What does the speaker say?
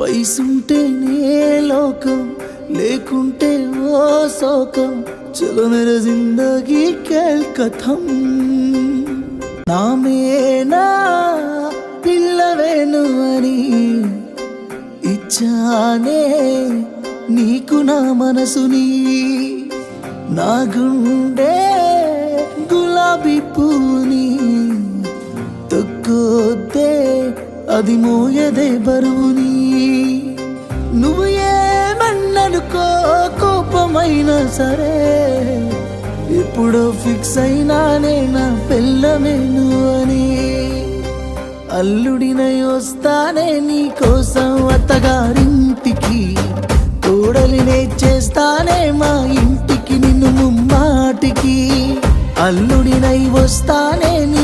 పైసుంటేనే లోకం లేకుంటే ఓ శోకం. చలో మేర జిందగీ కేల్ కథం. నామేనా పిల్లవేను అని ఇచ్చానే నీకు నా మనసుని. నా గుండె గులాబీ పూని తొక్కొద్దే అది మోయదే బరువుని. నువ్వు ఏమన్ననుకో కోపమైనా సరే. ఇప్పుడు ఫిక్స్ అయినా నా పిల్లమేను అని. అల్లుడిన వస్తానే నీ కోసం అత్తగారింటికి. తోడలినే చేస్తానే మా ఇంటికి నిన్ను ముమ్మాటికి. అల్లుడినై వస్తానే నీ